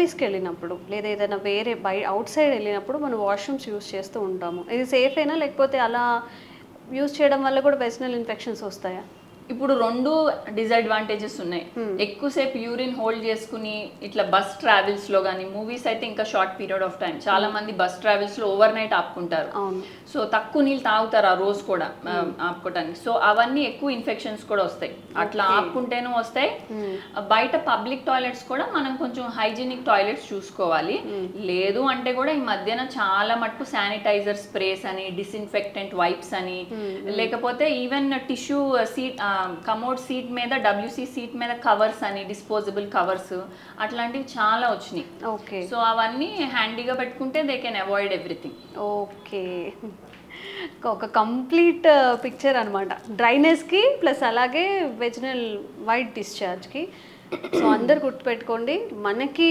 మూవీస్కి వెళ్ళినప్పుడు లేదా ఏదైనా వేరే బై అవుట్ సైడ్ వెళ్ళినప్పుడు మనం వాష్రూమ్స్ యూస్ చేస్తూ ఉంటాము. ఇది సేఫ్ అయినా లేకపోతే అలా యూస్ చేయడం వల్ల కూడా వెజినల్ ఇన్ఫెక్షన్స్ వస్తాయా? ఇప్పుడు రెండు డిసడ్వాంటేజెస్ ఉన్నాయి. ఎక్కువసేపు యూరిన్ హోల్డ్ చేసుకుని ఇట్లా బస్ ట్రావెల్స్లో కానీ మూవీస్ అయితే ఇంకా షార్ట్ పీరియడ్ ఆఫ్ టైం చాలా మంది బస్ ట్రావెల్స్లో ఓవర్ నైట్ ఆపుకుంటారు సో తక్కువ నీళ్ళు తాగుతారు ఆ రోజు కూడా ఆ, ఆపుకోవటానికి సో అవన్నీ ఎక్కువ ఇన్ఫెక్షన్స్ కూడా వస్తాయి. అట్లా ఆపుకుంటేనూ వస్తాయి. బయట పబ్లిక్ టాయిలెట్స్ కూడా మనం కొంచెం హైజీనిక్ టాయిలెట్స్ చూసుకోవాలి. లేదు అంటే కూడా ఈ మధ్యన చాలా మటుకు శానిటైజర్ స్ప్రేస్ అని డిస్ఇన్ఫెక్టెంట్ వైప్స్ అని లేకపోతే even tissue seat commode seat మీద డబ్ల్యూసీ సీట్ మీద కవర్స్ అని డిస్పోజబుల్ కవర్స్ అట్లాంటివి చాలా వచ్చినాయి. ఓకే. సో అవన్నీ హ్యాండీగా పెట్టుకుంటే they can avoid everything okay. ఒక కంప్లీట్ పిక్చర్ అనమాట డ్రైనెస్కి ప్లస్ అలాగే వెజినల్ వైట్ డిశ్చార్జ్కి సో అందరు గుర్తుపెట్టుకోండి మనకి